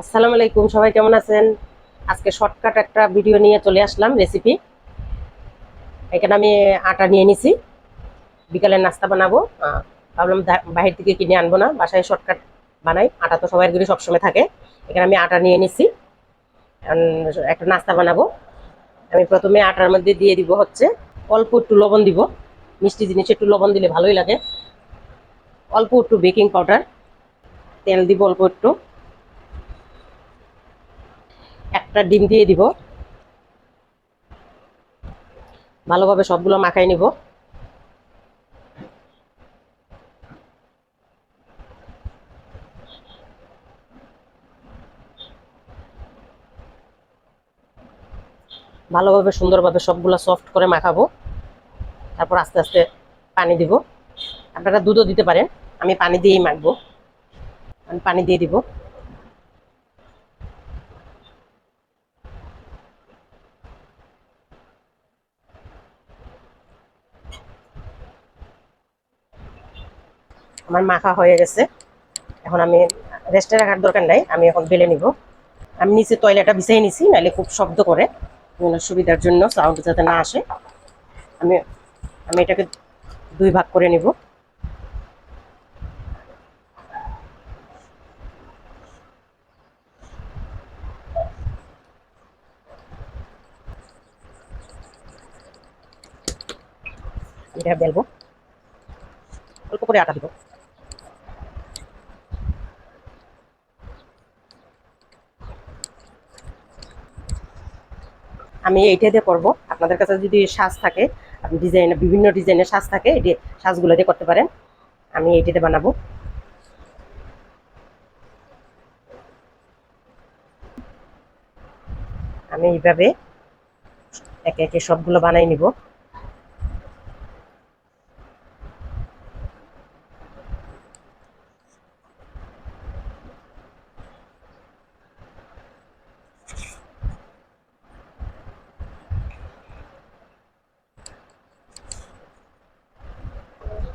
আসসালামু আলাইকুম, সবাই কেমন আছেন? আজকে শর্টকাট একটা ভিডিও নিয়ে চলে আসলাম রেসিপি এখানে আমি আটা নিয়ে নিছি। বিকালের নাস্তা বানাবো। ভাবলাম বাহির থেকে কিনে আনব না, বাসায় শর্টকাট বানাই। আটা তো সবাই ঘরে সবসময় থাকে। এখানে আমি আটা নিয়ে নিছি। একটা নাস্তা বানাবো। আমি প্রথমে আটার মধ্যে দিয়ে দিব হচ্ছে, অল্প একটু লবণ দিব। মিষ্টি জিনিস একটু লবণ দিলে ভালোই লাগে। অল্প একটু বেকিং পাউডার তেল দিব অল্প একটু। একটা ডিম দিয়ে দিব। ভালোভাবে সবগুলো মাখাই নিব। ভালোভাবে সুন্দরভাবে সবগুলো সফট করে মাখাবো। তারপর আস্তে আস্তে পানি দিব। আপনারা দুধও দিতে পারেন। আমি পানি দিয়েই মাখবো। আমি পানি দিয়ে দিব। আমার মাখা হয়ে গেছে। এখন আমি রেস্টে রাখার দরকার নাই, আমি এখন বেলে নিব। আমি নিচে টয়লেটটা বিছাই নিছি, নাহলে খুব শব্দ করে সুবিধার জন্য সাউন্ড যাতে না আসে। আমি আমি এটাকে দুই ভাগ করে নিব। এটা বেলবো। অল্প করে আটা দিব। আমি এইটা দিয়ে করব। আপনাদের কাছে যদি সাজ থাকে, আপনি ডিজাইন বিভিন্ন ডিজাইনের সাজ থাকে এটি সাজগুলো দিয়ে করতে পারেন। আমি এইটাতে বানাবো। আমি এইভাবে একে একে সবগুলো বানাই নিব।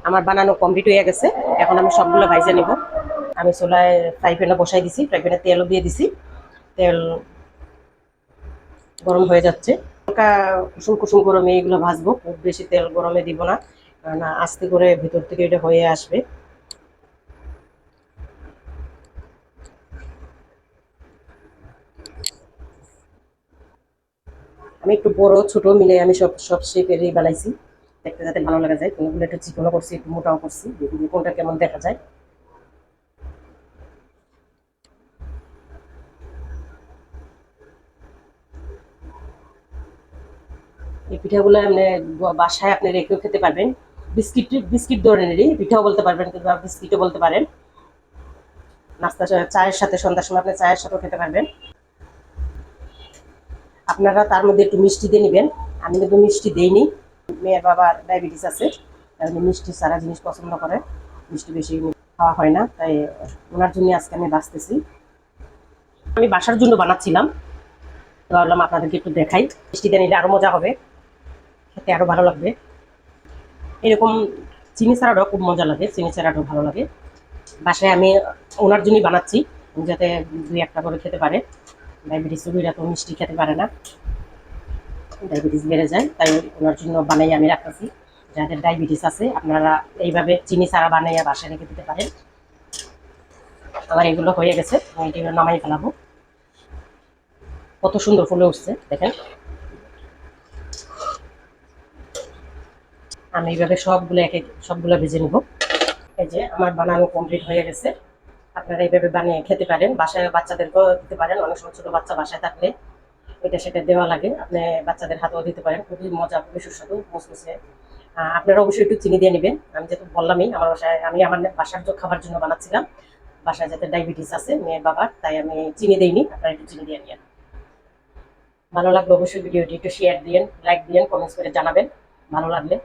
আমার বানানো কমপ্লিট হয়ে গেছে। এখন আমি সবগুলো ভাইজে নেব। আমি চুলায় ফ্রাই প্যানে বসাই দিছি ফ্রাই প্যানে তেলও দিয়ে দিছি। তেল গরম হয়ে যাচ্ছে। হালকা কুসুম কুসুম গরমে এগুলো ভাজবো, খুব বেশি তেল গরমে দিব না, কারণ আস্তে করে ভিতর থেকে এটা হয়ে আসবে। আমি একটু বড়, ছোট মিলে আমি সব সব শেপেরই বানাইছি। দেখতে যাতে ভালো লাগা যায়। কোনোগুলো একটু চিকনও করছি, একটু মোটাও করছি, দেখি কোনটা কেমন দেখা যায়। এই পিঠাগুলো আপনি বাসায় আপনি রেখেও খেতে পারবেন। বিস্কিট বিস্কিট ধরনেরই পিঠাও বলতে পারবেন কিংবা বিস্কিটও বলতে পারেন। নাস্তা চায়ের সাথে সন্ধ্যার সময় আপনি চায়ের সাথেও খেতে পারবেন। আপনারা তার মধ্যে একটু মিষ্টি দিয়ে নেবেন। আমি কিন্তু মিষ্টি দেইনি। মেয়ের বাবার ডায়াবেটিস আছে উনি মিষ্টি সারা জিনিস পছন্দ করে, মিষ্টি বেশি খাওয়া হয় না, তাই ওনার জন্য আজকে আমি বাঁচতেছি। আমি বাসার জন্য বানাচ্ছিলাম ভাবলাম আপনাদেরকে একটু দেখাই মিষ্টিতে নিলে আরও মজা হবে, খেতে আরও ভালো লাগবে। এরকম চিনি ছাড়াটাও খুব মজা লাগে, চিনি ছাড়াটাও ভালো লাগে। বাসায় আমি ওনার জন্যই বানাচ্ছি যাতে দুই একটা করে খেতে পারে ডায়াবেটিস রোগীরা তো মিষ্টি খেতে পারে না। ডায়াবেটিস বেড়ে যায়, তাই ওনার জন্য বানাই আমি রাখতেছি। যাদের ডায়াবেটিস আছে, আপনারা এইভাবে চিনি ছাড়া বানাইয়া বাসায় রেখে দিতে পারেন। আমার এগুলো হয়ে গেছে এগুলো নামাই ফেলাবো। কত সুন্দর ফুলে উঠছে, দেখেন। আমি এইভাবে সবগুলো এক এক সবগুলো ভেজে নিব। এই যে আমার বানানো কমপ্লিট হয়ে গেছে। আপনারা এইভাবে বানিয়ে খেতে পারেন। বাসায় বাচ্চাদেরকেও দিতে পারেন, অনেক সময় ছোটো বাচ্চা বাসায় থাকলে। এটা সেটা দেওয়া লাগে। আপনি বাচ্চাদের হাতেও দিতে পারেন। খুবই মজা, খুবই সুস্বাদু মুসমুসে আপনারা অবশ্যই একটু চিনি দিয়ে নেবেন। আমি যেহেতু বললামই, আমার বাসায়, আমি আমার বাসার তো খাবার জন্য বানাচ্ছিলাম, বাসায় যাতে ডায়াবেটিস আছে, মেয়ের বাবার, তাই আমি চিনি দিইনি। আপনারা একটু চিনি দিয়ে নিন। ভালো লাগলে অবশ্যই ভিডিওটি একটু শেয়ার দিন লাইক দিন কমেন্টস করে জানাবেন। ভালো লাগলে।